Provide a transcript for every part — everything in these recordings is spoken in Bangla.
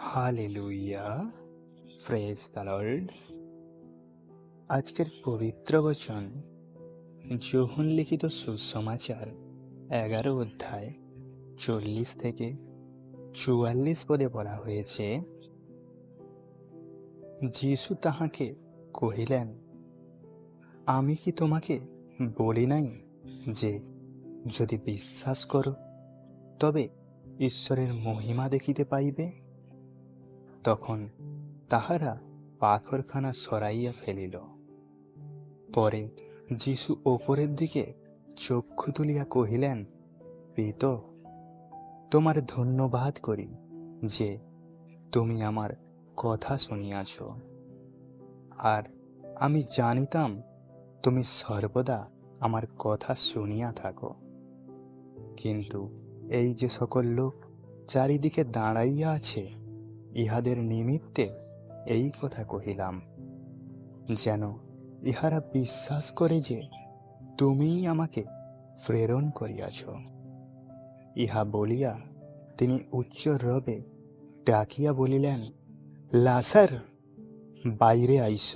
হালেলুইয়া প্রেজ দ্য লর্ড আজকের পবিত্র বচন যোহন লিখিত সুসমাচার, এগারো অধ্যায়, চল্লিশ থেকে চুয়াল্লিশ পদে বলা হয়েছে, যিশু তাহাকে কহিলেন, আমি কি তোমাকে বলি নাই যে, যদি বিশ্বাস করো, তবে ঈশ্বরের মহিমা দেখিতে পাইবে? তখন তাহারা পাথরখানা সরাইয়া ফেলিল। পরে যিশু ওপরের দিকে চক্ষু তুলিয়া কহিলেন, পিত, তোমার ধন্যবাদ করি যে তুমি আমার কথা শুনিয়াছ। আর আমি জানিতাম তুমি সর্বদা আমার কথা শুনিয়া থাকো। কিন্তু এই যে সকল লোক চারিদিকে দাঁড়াইয়া আছে ইহাদের নিমিত্তে এই কথা কহিলাম, যেন ইহারা বিশ্বাস করে যে তুমিই আমাকে প্রেরণ করিয়াছ। ইহা বলিয়া তিনি উচ্চ রবে ডাকিয়া বলিলেন, লাসার, বাইরে আইস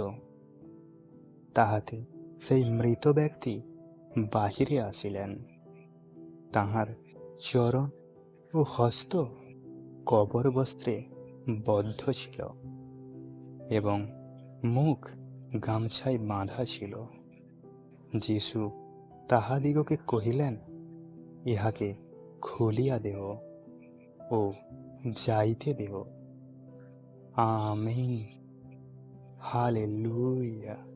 তাহাতে সেই মৃত ব্যক্তি বাহিরে আসিলেন। তাহার চরণ ও হস্ত কবর বস্ত্রে বদ্ধ ছিল এবং মুখ গামছায় বাঁধা ছিল। যিশু তাহাদিগকে কহিলেন, ইহাকে খুলিয়া দেহ ও যাইতে দেহ। আমিন। হালেলুয়া।